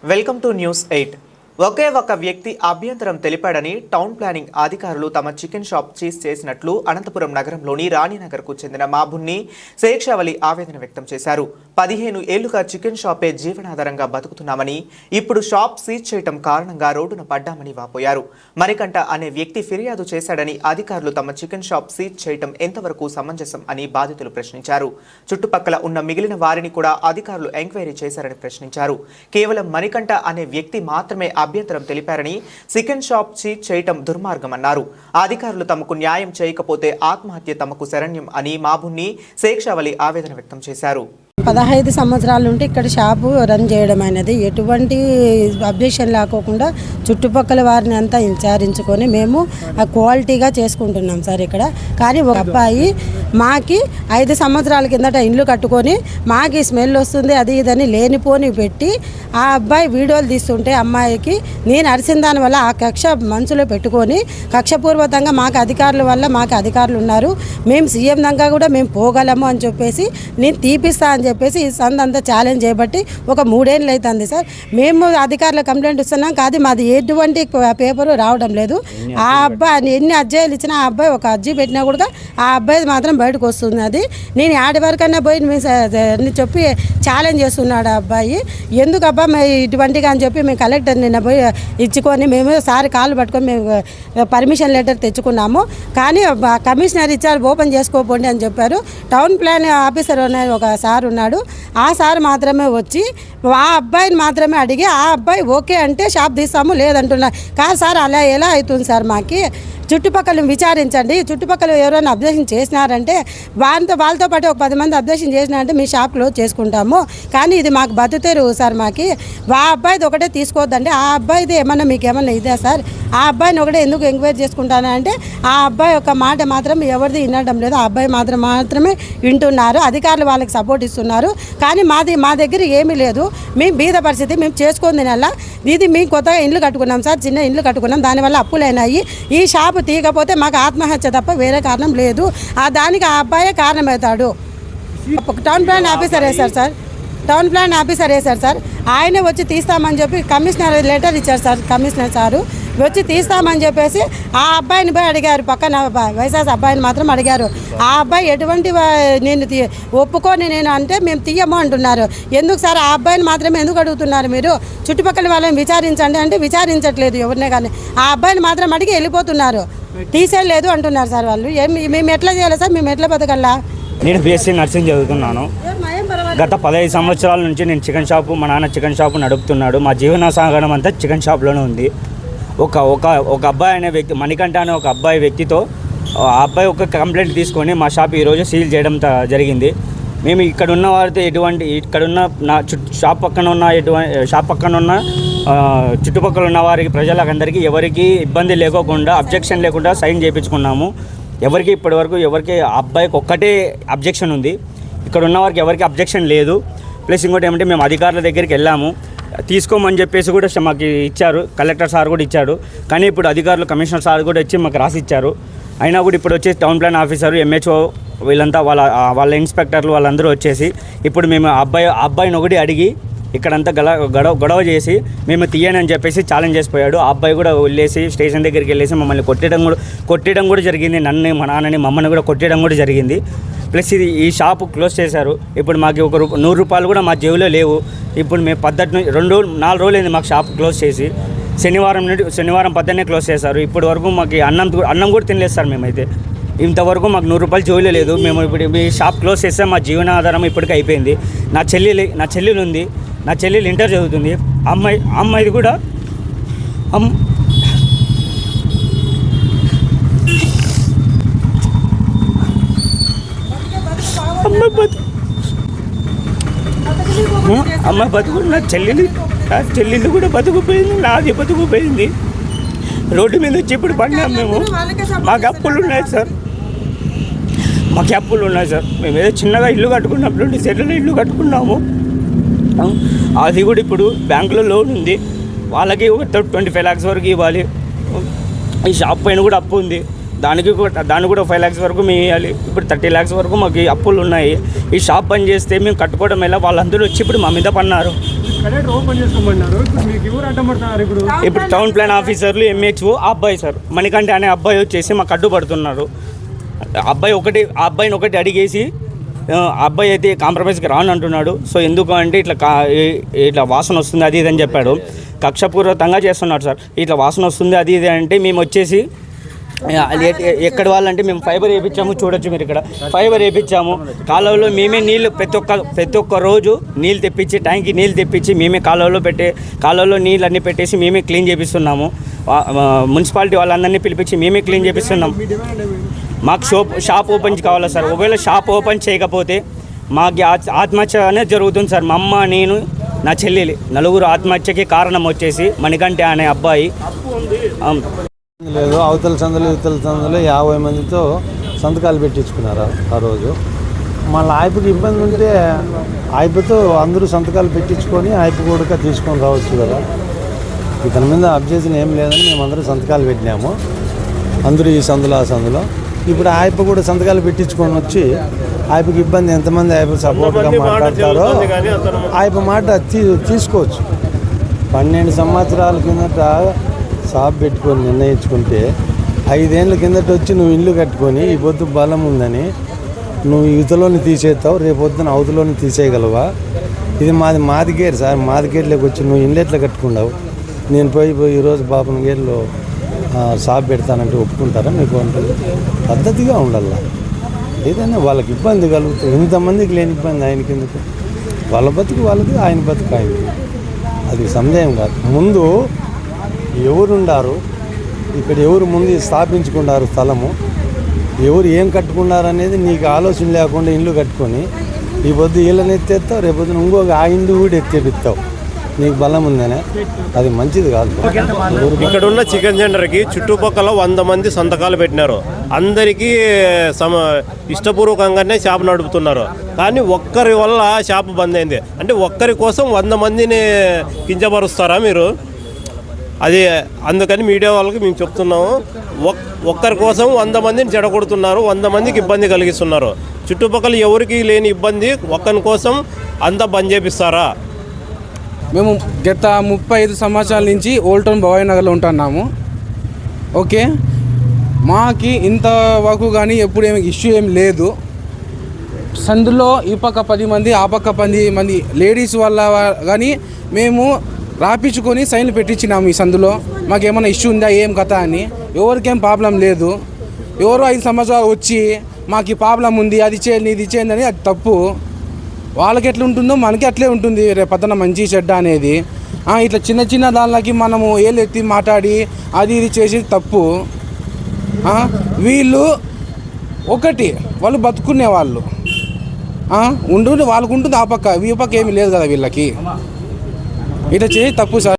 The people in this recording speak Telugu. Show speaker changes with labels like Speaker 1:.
Speaker 1: Welcome to News 8. ఒకే ఒక వ్యక్తి అభ్యంతరం తెలిపాడని టౌన్ ప్లానింగ్ అధికారులు తమ చికెన్ షాప్ చీజ్ చేసినట్లు అనంతపురం నగరంలోని రాణినగర్కు చెందిన మాబున్ని శేక్షావలి ఆవేదన వ్యక్తం చేశారు. పదిహేను ఏళ్ళుగా చికెన్ షాపే జీవనాధారంగా బతుకుతున్నామని ఇప్పుడు షాప్ సీజ్ చేయటం కారణంగా రోడ్డున పడ్డామని వాపోయారు. మరికంట అనే వ్యక్తి ఫిర్యాదు చేశాడని అధికారులు తమ చికెన్ షాప్ సీజ్ చేయటం ఎంతవరకు సమంజసం అని బాధితులు ప్రశ్నించారు. చుట్టుపక్కల ఉన్న మిగిలిన వారిని కూడా అధికారులు ఎంక్వైరీ చేశారని ప్రశ్నించారు. కేవలం మణికంఠ అనే వ్యక్తి మాత్రమే అభ్యంతరం తెలిపారని చికెన్ షాప్ సీజ్ చేయటం దుర్మార్గమన్నారు. అధికారులు తమకు న్యాయం చేయకపోతే ఆత్మహత్య తమకు శరణ్యం అని మాబున్ని శేక్షావలి ఆవేదన వ్యక్తం చేశారు.
Speaker 2: పదహైదు సంవత్సరాలు ఉంటే ఇక్కడ షాపు రన్ చేయడం అనేది ఎటువంటి అబ్జెక్షన్ లేకోకుండా చుట్టుపక్కల వారిని అంతా విచారించుకొని మేము ఆ క్వాలిటీగా చేసుకుంటున్నాం సార్ ఇక్కడ. కానీ ఒక అబ్బాయి మాకి ఐదు సంవత్సరాల కిందట ఇండ్లు కట్టుకొని మాకి స్మెల్ వస్తుంది అది ఇదని లేనిపోని పెట్టి ఆ అబ్బాయి వీడియోలు తీస్తుంటే అమ్మాయికి నేను అరిసిన దాని వల్ల ఆ కక్ష మనసులో పెట్టుకొని కక్షపూర్వకంగా మాకు అధికారుల వల్ల మాకు అధికారులు ఉన్నారు మేము సీఎం దాకా కూడా మేము పోగలము అని చెప్పేసి నేను తీపిస్తా అని చెప్పేసి ఈ సంద అంతా ఛాలెంజ్ చేయబట్టి ఒక మూడేళ్ళు అవుతుంది సార్. మేము అధికారుల కంప్లైంట్ ఇస్తున్నాం కాదు మాది ఎటువంటి పేపరు రావడం లేదు. ఆ అబ్బాయి ఎన్ని అర్జీలు ఇచ్చినా ఆ అబ్బాయి ఒక అర్జీ పెట్టినా కూడా ఆ అబ్బాయి మాత్రం బయటకు వస్తుంది. అది నేను ఆడి వరకన్నా పోయి మీ స- అని చెప్పి ఛాలెంజ్ చేస్తున్నాడు ఆ అబ్బాయి. ఎందుకు అబ్బా మేము ఇటువంటిగా అని చెప్పి మేము కలెక్టర్ నిన్న పోయి ఇచ్చుకొని మేము సార్ కాళ్ళు పట్టుకొని మేము పర్మిషన్ లెటర్ తెచ్చుకున్నాము. కానీ కమిషనర్ ఇచ్చారు ఓపెన్ చేసుకోపోండి అని చెప్పారు. టౌన్ ప్లాన్ ఆఫీసర్ అనే ఒక సార్ ఉన్నాడు ఆ సార్ మాత్రమే వచ్చి ఆ అబ్బాయిని మాత్రమే అడిగి ఆ అబ్బాయి ఓకే అంటే షాప్ తీస్తాము లేదంటున్నారు. కాదు సార్ అలా ఎలా అవుతుంది సార్ మాకి? చుట్టుపక్కల విచారించండి. చుట్టుపక్కల ఎవరైనా అబ్జెక్షన్ చేసినారంటే వాళ్ళతో వాళ్ళతో పాటు ఒక పది మంది అబ్జెక్షన్ చేసినారంటే మీ షాప్ క్లోజ్ చేసుకుంటాము. కానీ ఇది మాకు బతుతేరు సార్ మాకి. ఆ అబ్బాయిది ఒకటే తీసుకోవద్దండి. ఆ అబ్బాయిది ఏమన్నా మీకు ఏమన్నా ఇదే సార్? ఆ అబ్బాయిని ఒకటే ఎందుకు ఎంక్వైరీ చేసుకుంటాను అంటే ఆ అబ్బాయి యొక్క మాట మాత్రం ఎవరిది వినడం లేదు. ఆ అబ్బాయి మాత్రం మాత్రమే వింటున్నారు. అధికారులు వాళ్ళకి సపోర్ట్ ఇస్తున్నారు. కానీ మాది మా దగ్గర ఏమీ లేదు. మేము బీద పరిస్థితి మేము చేసుకుంది నెల ఇది మేము కొత్తగా ఇండ్లు కట్టుకున్నాం సార్ చిన్న ఇండ్లు కట్టుకున్నాం. దానివల్ల అప్పులైనాయి. ఈ షాప్ తీయకపోతే మాకు ఆత్మహత్య తప్ప వేరే కారణం లేదు. ఆ దానికి ఆ అబ్బాయే కారణమవుతాడు. టౌన్ ప్లాన్ ఆఫీసర్ వేశారు సార్. టౌన్ ప్లాన్ ఆఫీసర్ వేశారు సార్. ఆయనే వచ్చి తీస్తామని చెప్పి కమిషనర్ లెటర్ ఇచ్చారు సార్ కమిషనర్ సారు. వచ్చి తీస్తామని చెప్పేసి ఆ అబ్బాయిని పోయి అడిగారు పక్కన వైఎస్ఆర్ అబ్బాయిని మాత్రం అడిగారు. ఆ అబ్బాయి ఎటువంటి నేను ఒప్పుకొని నేను అంటే మేము తీయము అంటున్నారు. ఎందుకు సార్ ఆ అబ్బాయిని మాత్రమే ఎందుకు అడుగుతున్నారు మీరు? చుట్టుపక్కల వాళ్ళని విచారించండి అంటే విచారించట్లేదు ఎవరినే కానీ. ఆ అబ్బాయిని మాత్రం అడిగి వెళ్ళిపోతున్నారు. తీసేయలేదు అంటున్నారు సార్ వాళ్ళు. ఏం మేము ఎట్లా చేయాలి సార్? మేము ఎట్లా బతకల్లా?
Speaker 3: నేను బీఎస్సీ నర్సింగ్ చదువుతున్నాను. గత పదహైదు సంవత్సరాల నుంచి నేను చికెన్ షాపు మా నాన్న చికెన్ షాపు నడుపుతున్నాడు. మా జీవన సాగడం అంతా చికెన్ షాప్లోనే ఉంది. ఒక ఒక ఒక అబ్బాయి అనే వ్యక్తి మణికంఠ అనే ఒక అబ్బాయి వ్యక్తితో ఆ అబ్బాయి ఒక కంప్లైంట్ తీసుకొని మా షాప్ ఈరోజు సీల్ చేయడం జరిగింది. మేము ఇక్కడ ఉన్న వారితో ఎటువంటి ఇక్కడున్న నా చుట్టూ షాప్ పక్కన ఉన్న ఎటువంటి షాప్ పక్కన ఉన్న చుట్టుపక్కల ఉన్న వారికి ప్రజలకందరికీ ఎవరికి ఇబ్బంది లేకోకుండా అబ్జెక్షన్ లేకుండా సైన్ చేయించుకున్నాము ఎవరికి ఇప్పటివరకు ఎవరికి ఆ అబ్బాయికి ఒక్కటే అబ్జెక్షన్ ఉంది. ఇక్కడ ఉన్న వారికి ఎవరికి అబ్జెక్షన్ లేదు. ప్లస్ ఇంకోటి ఏమంటే మేము అధికారుల దగ్గరికి వెళ్ళాము. తీసుకోమని చెప్పేసి కూడా మాకు ఇచ్చారు. కలెక్టర్ సార్ కూడా ఇచ్చాడు కానీ ఇప్పుడు అధికారులు కమిషనర్ సార్ కూడా వచ్చి మాకు రాసి ఇచ్చారు అయినా కూడా ఇప్పుడు వచ్చేసి టౌన్ ప్లాన్ ఆఫీసర్ ఎంహెచ్ఓ వీళ్ళంతా వాళ్ళ వాళ్ళ ఇన్స్పెక్టర్లు వాళ్ళందరూ వచ్చేసి ఇప్పుడు మేము ఆ అబ్బాయి ఆ అబ్బాయిని ఒకటి అడిగి ఇక్కడంతా గల గొడవ గొడవ చేసి మేము తీయనని చెప్పేసి ఛాలెంజ్ చేసిపోయాడు. ఆ అబ్బాయి కూడా వెళ్ళేసి స్టేషన్ దగ్గరికి వెళ్ళేసి మమ్మల్ని కొట్టడం కూడా కొట్టడం కూడా జరిగింది. నన్ను మా నాన్నని మమ్మల్ని కూడా కొట్టడం కూడా జరిగింది. ప్లస్ ఇది ఈ షాపు క్లోజ్ చేశారు. ఇప్పుడు మాకు ఒక రూప నూరు రూపాయలు కూడా మా జేబులో లేవు. ఇప్పుడు మేము పద్ధతి రెండు రోజులు నాలుగు రోజులు అయింది మాకు షాప్ క్లోజ్ చేసి. శనివారం నుండి శనివారం పద్దెనే క్లోజ్ చేశారు. ఇప్పటి వరకు మాకు అన్నం కూడా- అన్నం కూడా తినలేదు సార్ మేమైతే. ఇంతవరకు మాకు నూరు రూపాయలు జోలి లేదు. మేము ఇప్పుడు మీ షాప్ క్లోజ్ చేస్తే మా జీవనాధారం ఇప్పటికీ అయిపోయింది. నా చెల్లి నా చెల్లెలు ఉంది. నా చెల్లెలు ఇంటర్ చదువుతుంది. అమ్మాయి అమ్మాయిది కూడా అమ్ అమ్మాయి బతు అమ్మ బతుకు నా చెల్లెలు నా చెల్లెళ్ళు కూడా బతుకుపోయింది నాది బతుకుపోయింది. రోడ్డు మీద వచ్చి ఇప్పుడు పడినాం మేము. మాకు అప్పులు ఉన్నాయి సార్. మాకు అప్పులు ఉన్నాయి సార్. మేము ఏదో చిన్నగా ఇల్లు కట్టుకున్నప్పుడు సెటిల్ ఇల్లు కట్టుకున్నాము. అది కూడా ఇప్పుడు బ్యాంకులో లోన్ ఉంది. వాళ్ళకి ఒక ట్వంటీ ఫైవ్ ల్యాక్స్ వరకు ఇవ్వాలి. ఈ షాప్ పైన కూడా అప్పు ఉంది. దానికి కూడా దానికి కూడా ఫైవ్ ల్యాక్స్ వరకు మేము ఇవ్వాలి. ఇప్పుడు థర్టీ ల్యాక్స్ వరకు మాకు అప్పులు ఉన్నాయి. ఈ షాప్ బంద్ చేస్తే మేము కట్టుకోవడం ఎలా? వాళ్ళందరూ వచ్చి ఇప్పుడు మా మీద పన్నారు
Speaker 4: ఇప్పుడు
Speaker 3: టౌన్ ప్లాన్ ఆఫీసర్లు ఎంహెచ్ఓ ఆ అబ్బాయి సార్. మణికంఠ అనే అబ్బాయి వచ్చేసి మాకు అడ్డుపడుతున్నారు అబ్బాయి ఒకటి ఆ అబ్బాయిని ఒకటి అడిగేసి ఆ అబ్బాయి అయితే కాంప్రమైజ్కి రాను అంటున్నాడు సో ఎందుకు అంటే ఇట్లా కా ఇట్లా వాసన వస్తుంది అది ఇది అని చెప్పాడు. కక్షపూర్వకంగా చేస్తున్నాడు సార్. ఇట్లా వాసన వస్తుంది అది ఇది అంటే మేము వచ్చేసి ఎక్కడ వాళ్ళంటే మేము ఫైబర్ వేయించాము చూడొచ్చు మీరు ఇక్కడ. ఫైబర్ వేయించాము కాలువలో మేమే నీళ్ళు ప్రతి ఒక్క ప్రతి ఒక్క రోజు నీళ్ళు తెప్పించి ట్యాంక్కి నీళ్ళు తెప్పించి మేమే కాలువలో పెట్టే కాలువలో నీళ్ళు అన్నీ పెట్టేసి మేమే క్లీన్ చేపిస్తున్నాము. మున్సిపాలిటీ వాళ్ళందరినీ పిలిపించి మేమే క్లీన్ చేపిస్తున్నాం. మాకు షాప్ షాప్ ఓపెన్ కావాలా సార్? ఒకవేళ షాప్ ఓపెన్ చేయకపోతే మాకు ఆత్- ఆత్మహత్య అనేది జరుగుతుంది సార్. మా అమ్మ నేను నా చెల్లెలి నలుగురు ఆత్మహత్యకి కారణం వచ్చేసి మణికంఠ అనే అబ్బాయి.
Speaker 5: లేదు అవతల సందులు ఇవతల సందులు యాభై మందితో సంతకాలు పెట్టించుకున్నారు ఆ- రోజు. మళ్ళీ ఆయపకి ఇబ్బంది ఉంటే ఆయపతో అందరూ సంతకాలు పెట్టించుకొని ఆయప కూడా తీసుకొని రావచ్చు కదా. ఇతని మీద అబ్జెక్షన్ ఏం లేదని మేమందరూ సంతకాలు పెట్టినాము. అందరూ ఈ సందులో ఆ సందులో. ఇప్పుడు ఆయప కూడా సంతకాలు పెట్టించుకొని వచ్చి ఆయపకి ఇబ్బంది ఎంతమంది ఆయప సపోర్ట్గా మాట్లాడతారో ఆయప మాట తీసుకోవచ్చు. పన్నెండు సంవత్సరాల కిందట షాప్ పెట్టుకొని నిర్ణయించుకుంటే ఐదేళ్ళ కిందట వచ్చి నువ్వు ఇల్లు కట్టుకొని ఈ పొద్దు బలం ఉందని నువ్వు యువతలోని తీసేస్తావు రేపు పొద్దున అవతలోని తీసేయగలవా? ఇది మాది మాది మాదిగేరు సార్ మాది గేట్లోకి వచ్చి నువ్వు ఇల్లు ఎట్లా కట్టుకున్నావు నేను పోయి పోయి ఈరోజు బాపన గేర్లో షాప్ పెడతానంటే ఒప్పుకుంటారా? మీకు అంటారు పద్ధతిగా ఉండాల? ఏదైనా వాళ్ళకి ఇబ్బంది కలుగుతుంది. ఇంతమందికి లేని ఇబ్బంది ఆయనకి ఎందుకు? వాళ్ళ బతుకు వాళ్ళది ఆయన బతుకు ఆయనకి అది సందేహం కాదు. ముందు ఎవరుండారు? ఇక్కడ ఎవరు ముందు స్థాపించుకున్నారు స్థలము? ఎవరు ఏం కట్టుకున్నారు అనేది నీకు ఆలోచన లేకుండా ఇల్లు కట్టుకొని ఈ పొద్దు ఇళ్ళని ఎత్తేస్తావు రేపు పొద్దున ఇంకొక ఆ ఇల్లు కూడా ఎత్తేపిస్తావు నీకు బలం ఉందనే? అది మంచిది కాదు.
Speaker 6: ఇక్కడ ఉన్న చికెన్ సెంటర్కి చుట్టుపక్కల వంద మంది సంతకాలు పెట్టినారు. అందరికీ సమ ఇష్టపూర్వకంగానే షాప్ నడుపుతున్నారు. కానీ ఒక్కరి వల్ల షాప్ బంద్ అయింది. అంటే ఒక్కరి కోసం వంద మందిని కించపరుస్తారా మీరు? అది అందుకని మీడియా వాళ్ళకి మేము చెప్తున్నాము. ఒక్- ఒక్కరి కోసం వంద మందిని చెడగొడుతున్నారు వంద మందికి ఇబ్బంది కలిగిస్తున్నారు. చుట్టుపక్కల ఎవరికి లేని ఇబ్బంది ఒక్కరి కోసం అంతా బంద్ చేపిస్తారా?
Speaker 7: మేము గత ముప్పై ఐదు సంవత్సరాల నుంచి ఓల్డ్ టౌన్ భవానీ నగర్లో ఉంటున్నాము. ఓకే? మాకి ఇంతవరకు కానీ ఎప్పుడు ఏమి ఇష్యూ ఏం లేదు. సందులో ఈ పక్క పది మంది ఆ పక్క పది మంది లేడీస్ వల్ల కానీ మేము రాపించుకొని సైన్లు పెట్టించినాము ఈ సందులో. మాకు ఏమైనా ఇష్యూ ఉందా ఏం కథ అని. ఎవరికేం ప్రాబ్లం లేదు. ఎవరో ఐదు సంవత్సరాలు వచ్చి మాకు ఈ ప్రాబ్లం ఉంది అది చేయండి ఇది చేయండి అని అది తప్పు. వాళ్ళకి ఎట్లా ఉంటుందో మనకి అట్లే ఉంటుంది రేపు మంచి చెడ్డ అనేది. ఇట్లా చిన్న చిన్న దానిలకి మనము ఏళ్ళు ఎత్తి మాట్లాడి అది ఇది చేసేది తప్పు. వీళ్ళు ఒకటి వాళ్ళు బతుకునే వాళ్ళు. ఉండు వాళ్ళకు ఉంటుంది ఆ పక్క ఈ పక్క ఏమీ లేదు కదా వీళ్ళకి. ఇట్లా చేసి తప్పు సార్